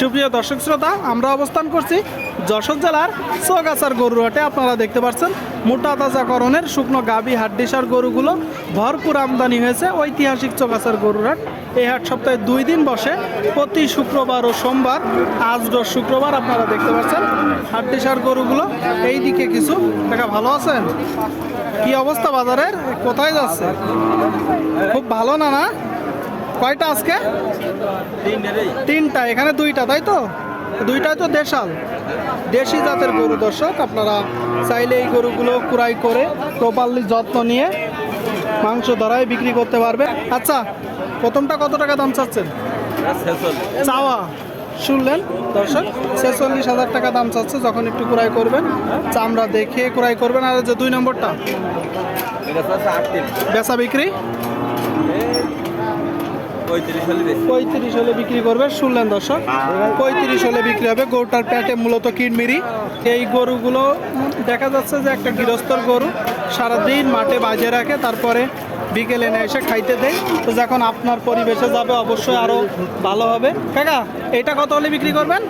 সুপ্রিয় দর্শক শ্রোতা, আমরা অবস্থান করছি যশোর জেলার চৌগাছার গরুর হাটে আপনারা দেখতে পাচ্ছেন মোটা তাজাকরণের শুকনো গাবি হাড্ডিসার গরুগুলো ভরপুর আমদানি হয়েছে ঐতিহাসিক চৌগাছার গরুর হাট এই হাট সপ্তাহে দুই দিন বসে, প্রতি শুক্রবার ও সোমবার, আজ শুক্রবার আপনারা দেখতে পাচ্ছেন হাড্ডিসার গরুগুলো। এই দিকে কিছু দেখা, ভালো আছেন? কি অবস্থা বাজারের? কোথায় যাচ্ছে? খুব ভালো না না? কয়টা আজকে? তিনটা, এখানে দুইটা, তাই তো? দুইটাই তো দেশাল। দেশি জাতের গরু, দর্শক, আপনারা চাইলে এই গরুগুলো কুড়াই করে প্রপারলি যত্ন নিয়ে মাংস ধরায় বিক্রি করতে পারবে আচ্ছা প্রথমটা কত টাকা দাম চাচ্ছেন? চাওয়া। শুনলেন, দর্শক, ছেচল্লিশ হাজার টাকা দাম চাচ্ছে, যখন একটু কুড়াই করবেন, চামড়া দেখে কুড়াই করবেন। আর যে দুই নম্বরটা, বেচা বিক্রি? পঁয়ত্রিশ হলে বিক্রি করবে, শুনলেন দর্শক? পঁয়ত্রিশ হলে বিক্রি হবে গরুটার প্যাটে মূলত কিনমিরি। এই গরুগুলো, দেখা যাচ্ছে যে একটা গৃহস্থর গরু সারাদিন মাঠে বাজে রাখে, তারপরে বিকেলে এনে এসে খাইতে দেয়। তো যখন আপনার পরিবেশে যাবে, অবশ্যই আরও ভালো হবে। কাকা, এটা কত হলে বিক্রি করবেন?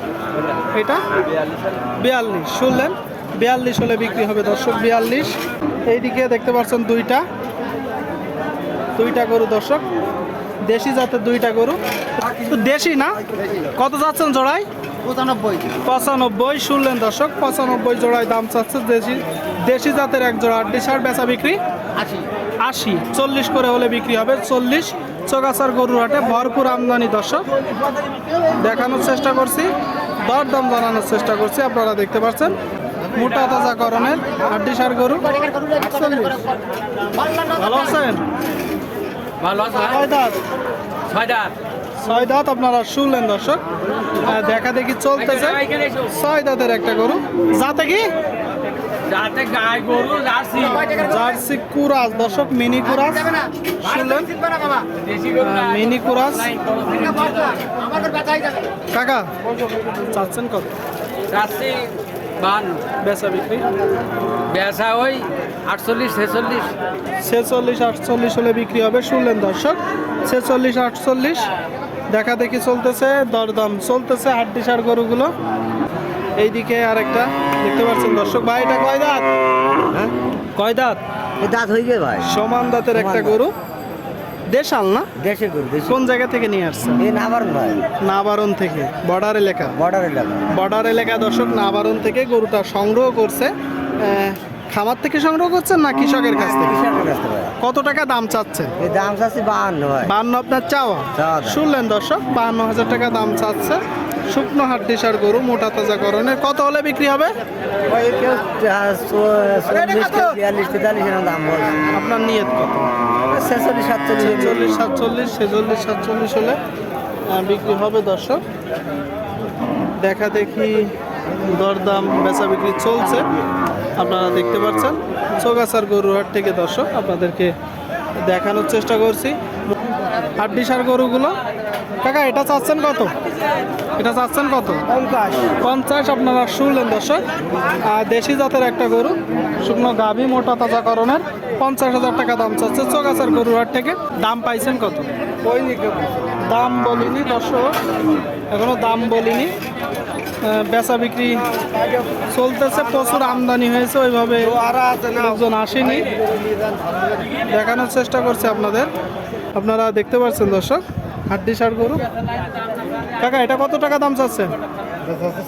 এটা? বিয়াল্লিশ। শুনলেন? বিয়াল্লিশ হলে বিক্রি হবে দর্শক, বিয়াল্লিশ। এইদিকে দেখতে পাচ্ছেন দুইটা। দুইটা গরু দর্শক। দেশি জাতের দুইটা গরু। তো দেশি না? কত যাচ্ছেন জোড়ায়? পঁচানব্বই। পঁচানব্বই শুনলেন দর্শক পঁচানব্বই জোড়ায় দাম চাচ্ছে দেশি দেশি জাতের এক জোড়া। ডিসার বেচা বিক্রি? আশি। আশি। চল্লিশ করে হলে বিক্রি হবে। চল্লিশ। চোগাছার গরুর হাটে ভরপুর আমদানি দর্শক। দেখানোর চেষ্টা করছি দর দাম জানানোর চেষ্টা করছি আপনারা দেখতে পাচ্ছেন। মোটা তাজা করণের হাড্ডিসার গরু। ভালো আছেন? ভালো আছে কয় দাঁত। ছয়টা ছয় দাঁত আপনারা শুনলেন দর্শক। দেখা দেখি চলতেছে। ছয় দাঁতের একটা গরু। যাতে কি? যাতে গাই গরু জার্সি। কুরাস দর্শক মিনি কুরাস। শুনলেন? মিনি কুরাস। কাকা চাচ্ছেন কত? জার্সি বান বেচা বিক্রি? বেচা ওই আটচল্লিশ ছেচল্লিশ। ছেচল্লিশ আটচল্লিশ হলে বিক্রি হবে। শুনলেন দর্শক ছেচল্লিশ আটচল্লিশ। দেখা দেখি চলতেছে দরদাম চলতেছে হাড্ডিসার গরুগুলো। এইদিকে আরেকটা দেখতে পাচ্ছেন দর্শক ভাই এটা কয় দাঁত? কয় দাঁত? দাঁত হয়ে গেছে ভাই। সমান দাঁতের একটা গরু। দেশাল না? দেশের গরু কোন জায়গা থেকে নিয়ে আসছে এই ভাই। নাবারণ থেকে বর্ডার এলাকা। বর্ডার এলাকা। বর্ডার এলাকা দর্শক নাবারণ থেকে গরুটা সংগ্রহ করছে। খামার থেকে সংগ্রহ করছেন না কৃষকের কাছ থেকে? কত টাকা দাম চাচ্ছে এই দাম চাচ্ছি বাহান্ন বান্ন আপনার চাওয়া? শুনলেন দর্শক বান্ন হাজার টাকা দাম চাচ্ছে। শুকনো হাট হাড্ডিসার গরু মোটা তাজা করণের কত হলে বিক্রি হবে? আপনার নিয়ত কত? ছেচল্লিশ সাতচল্লিশ ছেচল্লিশ সাতচল্লিশ ছেচল্লিশ সাতচল্লিশ হলে বিক্রি হবে দর্শক। দেখা দেখি দরদাম বেচা বিক্রি চলছে। আপনারা দেখতে পাচ্ছেন। চৌগাছার গরুহাট থেকে দর্শক আপনাদেরকে দেখানোর চেষ্টা করছি। হাড্ডিসার গরুগুলো কাকা এটা চাচ্ছেন কত? এটা চাচ্ছেন কত? পঞ্চাশ। পঞ্চাশ আপনারা শুনলেন দর্শক। আর দেশি জাতের একটা গরু শুকনো গাভী মোটা তাজা করণের পঞ্চাশ হাজার টাকা দাম চাচ্ছে চৌগাছার গরুহাট থেকে। দাম পাইছেন কত? দাম বলিনি দর্শক এখনও দাম বলিনি। বেচা বিক্রি চলতেছে প্রচুর আমদানি হয়েছে ওইভাবে লোকজন আসেনি। দেখানোর চেষ্টা করছে আপনাদের। আপনারা দেখতে পাচ্ছেন দর্শক হাড্ডি সার গরু। কাকা এটা কত টাকা দাম চাচ্ছেন?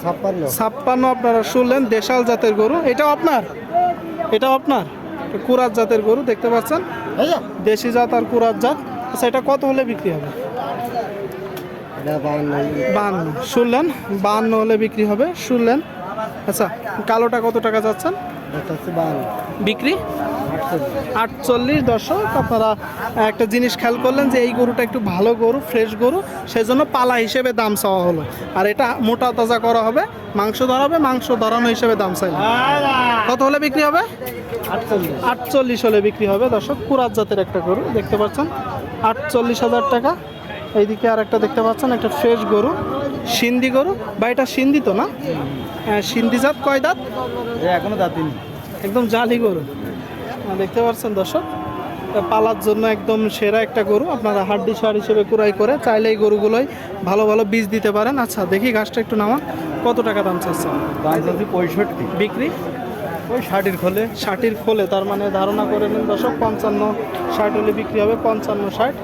ছাপ্পান্ন ছাপ্পান্ন আপনারা শুনলেন দেশাল জাতের গরু। এটাও আপনার? এটাও আপনার? কুরাত জাতের গরু দেখতে পাচ্ছেন? দেশি জাত আর কুরাত জাত। আচ্ছা এটা কত হলে বিক্রি হবে? বাহান্ন। শুনলেন? বাহান্ন হলে বিক্রি হবে। শুনলেন? আচ্ছা কালোটা কত টাকা যাচ্ছেন বিক্রি? আটচল্লিশ। দশক আপনারা একটা জিনিস খেয়াল করলেন যে এই গরুটা একটু ভালো গরু ফ্রেশ গরু সেজন্য পালা হিসেবে দাম চাওয়া হলো। আর এটা মোটা তাজা করা হবে মাংস ধরা হবে মাংস ধরানো হিসেবে দাম চাই কত হলে বিক্রি হবে? আটচল্লিশ হলে বিক্রি হবে দর্শক কুরাত জাতের একটা গরু দেখতে পাচ্ছেন? আটচল্লিশ হাজার টাকা। এইদিকে আর একটা দেখতে পাচ্ছেন একটা ফ্রেশ গরু সিন্ধি গরু। বা এটা সিন্ধি তো না? হ্যাঁ সিন্ধি জাত কয় দাঁত? এখনও দাঁতিনি একদম জালি গরু। আহ, দেখতে পাচ্ছেন দর্শক পালার জন্য একদম সেরা একটা গরু। আপনারা হাড্ডি সার হিসেবে কুড়াই করে চাইলে এই গরুগুলোই ভালো ভালো বীজ দিতে পারেন। আচ্ছা দেখি ঘাসটা একটু নামান। কত টাকা দাম চাচ্ছেন? পঁয়ষট্টি। বিক্রি? ওই ষাটের খোলে। ষাটির খোলে, তার মানে ধারণা করে নিন দশক পঞ্চান্ন ষাট হলে বিক্রি হবে, পঞ্চান্ন ষাট।